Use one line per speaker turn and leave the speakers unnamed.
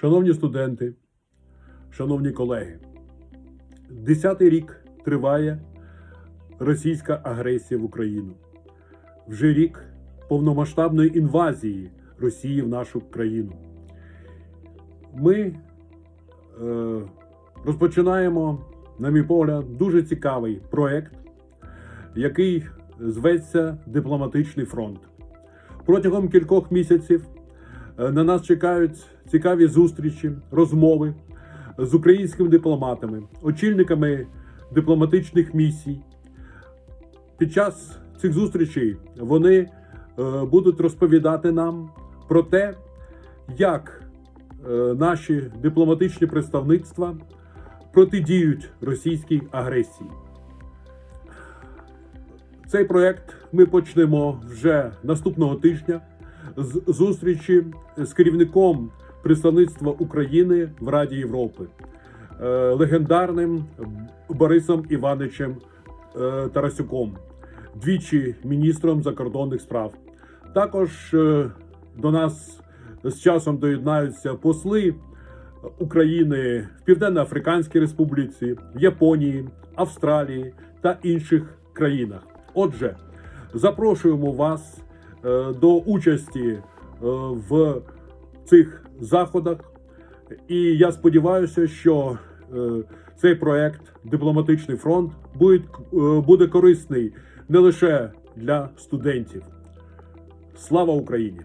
Шановні студенти, шановні колеги, десятий рік триває російська агресія в Україну. Вже рік повномасштабної інвазії Росії в нашу країну. Ми е, розпочинаємо, на мій погляд, дуже цікавий проект, який зветься Дипломатичний фронт. Протягом кількох місяців на нас чекають цікаві зустрічі, розмови з українськими дипломатами, очільниками дипломатичних місій. Під час цих зустрічей вони е, будуть розповідати нам про те, як е, наші дипломатичні представництва протидіють російській агресії. Цей проект ми почнемо вже наступного тижня з зустрічі з керівником представництва України в Раді Європи, е, легендарним Борисом Івановичем е, Тарасюком, двічі міністром закордонних справ. Також е, до нас з часом доєднаються посли України в Південно-Африканській Республіці, в Японії, Австралії та інших країнах. Отже, запрошуємо вас до участі е, в цих заходах, і я сподіваюся, що е, цей проект Дипломатичний фронт буде, е, буде корисний не лише для студентів. Слава Україні!